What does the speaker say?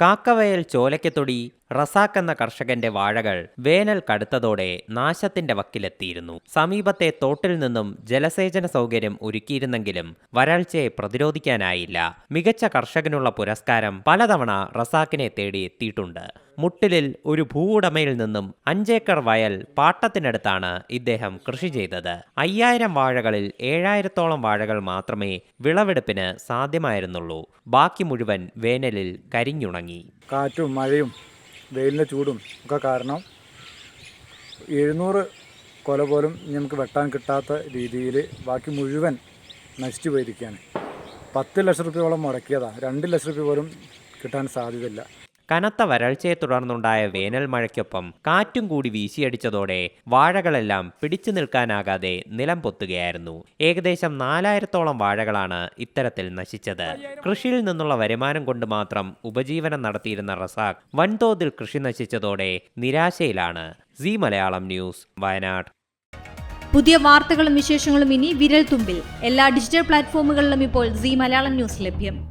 കാക്കവയൽ ചോലയ്ക്കത്തൊടി റസാക്ക് എന്ന കർഷകന്റെ വാഴകൾ വേനൽ കടുത്തതോടെ നാശത്തിന്റെ വക്കിലെത്തിയിരുന്നു. സമീപത്തെ തോട്ടിൽ നിന്നും ജലസേചന സൗകര്യം ഒരുക്കിയിരുന്നെങ്കിലും വരൾച്ചയെ പ്രതിരോധിക്കാനായില്ല. മികച്ച കർഷകനുള്ള പുരസ്കാരം പലതവണ റസാക്കിനെ തേടി എത്തിയിട്ടുണ്ട്. മുട്ടിലിൽ ഒരു ഭൂവുടമയിൽ നിന്നും അഞ്ചേക്കർ വയൽ പാട്ടത്തിനടുത്താണ് ഇദ്ദേഹം കൃഷി ചെയ്തത്. അയ്യായിരം വാഴകളിൽ ഏഴായിരത്തോളം വാഴകൾ മാത്രമേ വിളവെടുപ്പിന് സാധ്യമായിരുന്നുള്ളൂ. ബാക്കി മുഴുവൻ വേനലിൽ കരിഞ്ഞുണങ്ങി. കാറ്റും മഴയും വെയിലിന്റെ ചൂടും ഒക്കെ കാരണം എഴുന്നൂറ് കൊല പോലും നമുക്ക് വെട്ടാൻ കിട്ടാത്ത രീതിയിൽ ബാക്കി മുഴുവൻ നശിച്ചു പോയിരിക്കുകയാണ്. പത്ത് ലക്ഷം റുപ്യോളം മുടക്കിയതാണ് രണ്ട് ലക്ഷം റുപ്യ പോലും കിട്ടാൻ സാധ്യതയില്ല. കനത്ത വരൾച്ചയെ തുടർന്നുണ്ടായ വേനൽ മഴയ്ക്കൊപ്പം കാറ്റും കൂടി വീശിയടിച്ചതോടെ വാഴകളെല്ലാം പിടിച്ചു നിൽക്കാനാകാതെ നിലം പൊത്തുകയായിരുന്നു. ഏകദേശം നാലായിരത്തോളം വാഴകളാണ് ഇത്തരത്തിൽ നശിച്ചത്. കൃഷിയിൽ നിന്നുള്ള വരുമാനം കൊണ്ട് മാത്രം ഉപജീവനം നടത്തിയിരുന്ന റസാഖ് വൻതോതിൽ കൃഷി നശിച്ചതോടെ നിരാശയിലാണ്. C Malayalam news Wayanad. പുതിയ വാർത്തകളും വിശേഷങ്ങളും ഇനി വിരൽ തുമ്പിൽ എല്ലാ ഡിജിറ്റൽ പ്ലാറ്റ്ഫോമുകളിലും ഇപ്പോൾ സി മലയാളം ന്യൂസ് ലഭ്യം.